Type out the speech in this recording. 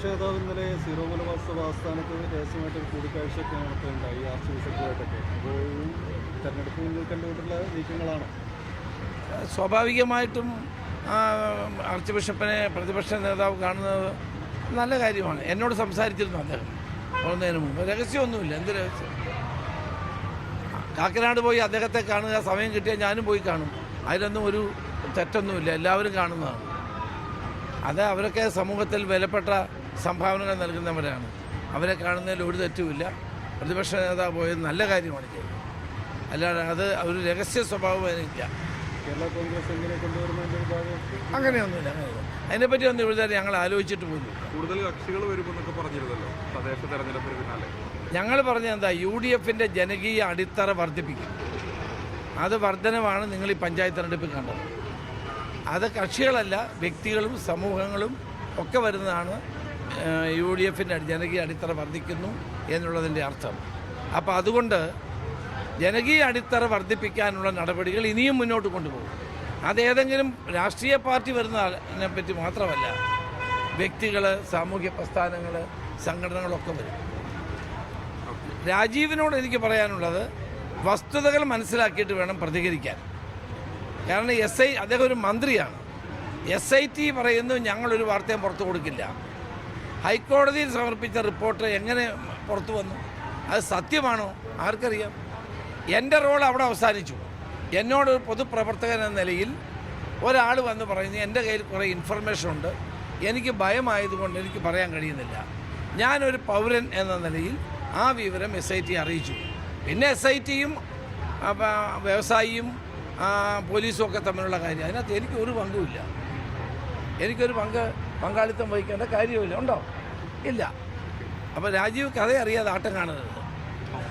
പ്രതിപക്ഷ നേതാവ് ഇന്നലെ സീറോ മലബാർ ആസ്ഥാനത്ത് രഹസ്യമായിട്ട് ഒരു കൂടിക്കാഴ്ചയൊക്കെ നടത്തുന്നുണ്ടായി ആർച്ച് ബിഷപ്പുമായിട്ടൊക്കെ അപ്പോൾ തെരഞ്ഞെടുപ്പ് മുന്നിൽ കണ്ടുകൊണ്ടുള്ള നീക്കങ്ങളാണ്? സ്വാഭാവികമായിട്ടും ആർച്ച് ബിഷപ്പിനെ പ്രതിപക്ഷ നേതാവ് കാണുന്നത് നല്ല കാര്യമാണ്. എന്നോട് സംസാരിച്ചിരുന്നു അദ്ദേഹം പോകുന്നതിന് മുമ്പ്. രഹസ്യമൊന്നുമില്ല. എന്ത് രഹസ്യം? കാക്കനാട് പോയി അദ്ദേഹത്തെ കാണുക സമയം കിട്ടിയാൽ ഞാനും പോയി കാണും. അതിലൊന്നും ഒരു തെറ്റൊന്നുമില്ല. എല്ലാവരും കാണുന്നതാണ്. അത് അവരൊക്കെ സമൂഹത്തിൽ വിലപ്പെട്ട സംഭാവനകൾ നൽകുന്നവരാണ്. അവരെ കാണുന്നതിൽ ഒരു തെറ്റുമില്ല. പ്രതിപക്ഷ നേതാവ് പോയത് നല്ല കാര്യമാണ് ചെയ്തത്. അല്ലാതെ അത് ഒരു രഹസ്യ സ്വഭാവം അതിനില്ല കേരള കോൺഗ്രസ് എങ്ങനെ കൊണ്ടുവരുന്നതിന്റെ അങ്ങനെയൊന്നുമില്ല അങ്ങനെയൊന്നും അതിനെപ്പറ്റി ഒന്നും ഇവിടെ ഞങ്ങൾ ആലോചിച്ചിട്ട് പോലും കൂടുതൽ കക്ഷികൾ വരുമെന്നൊക്കെ പറഞ്ഞിരുന്നല്ലോ തദ്ദേശ തെരഞ്ഞെടുപ്പിന് പിന്നാലെ. ഞങ്ങൾ പറഞ്ഞത് എന്താ? യു ഡി എഫിന്റെ ജനകീയ അടിത്തറ വർദ്ധിപ്പിക്കും. അത് വർധനമാണ് നിങ്ങൾ ഈ പഞ്ചായത്ത് തെരഞ്ഞെടുപ്പിൽ കണ്ടത്. അത് കക്ഷികളല്ല വ്യക്തികളും സമൂഹങ്ങളും ഒക്കെ വരുന്നതാണ് യു ഡി എഫിന്റെ ജനകീയ അടിത്തറ വർദ്ധിക്കുന്നു എന്നുള്ളതിന്റെ അർത്ഥം. അപ്പോൾ അതുകൊണ്ട് ജനകീയ അടിത്തറ വർദ്ധിപ്പിക്കാനുള്ള നടപടികൾ ഇനിയും മുന്നോട്ട് കൊണ്ടുപോകും. അതേതെങ്കിലും രാഷ്ട്രീയ പാർട്ടി വരുന്നതിനെ പറ്റി മാത്രമല്ല വ്യക്തികൾ സാമൂഹ്യ പ്രസ്ഥാനങ്ങൾ സംഘടനകളൊക്കെ വരും. രാജീവിനോട് എനിക്ക് പറയാനുള്ളത് വസ്തുതകൾ മനസ്സിലാക്കിയിട്ട് വേണം പ്രതികരിക്കാൻ. കാരണം എസ് ഐ അദ്ദേഹം ഒരു മന്ത്രിയാണ്. എസ് ഐ ടി പറയുന്നു ഞങ്ങളൊരു വാർത്തയും പുറത്തു കൊടുക്കില്ല. ഹൈക്കോടതിയിൽ സമർപ്പിച്ച റിപ്പോർട്ട് എങ്ങനെ പുറത്തു വന്നു? അത് സത്യമാണോ? ആർക്കറിയാം. എന്റെ റോൾ അവിടെ അവസാനിച്ചു. എന്നോട് പൊതുപ്രവർത്തകൻ എന്ന നിലയിൽ ഒരാൾ വന്ന് പറയുന്നു എന്റെ കയ്യിൽ കുറേ ഇൻഫർമേഷൻ ഉണ്ട്. എനിക്ക് ഭയമായതുകൊണ്ട് എനിക്ക് പറയാൻ കഴിയുന്നില്ല. ഞാനൊരു പൗരൻ എന്ന നിലയിൽ ആ വിവരം എസ് ഐ ടി അറിയിച്ചു. പിന്നെ എസ് ഐ ടിയും വ്യവസായിയും പോലീസും ഒക്കെ തമ്മിലുള്ള കാര്യം. അതിനകത്ത് എനിക്ക് ഒരു പങ്കുമില്ല എനിക്കൊരു പങ്ക് പങ്കാളിത്തം വഹിക്കേണ്ട കാര്യമില്ല. ഉണ്ടോ? ഇല്ല. അപ്പോൾ രാജീവ് കഥ അറിയാതെ ആട്ടം കാണരുത്.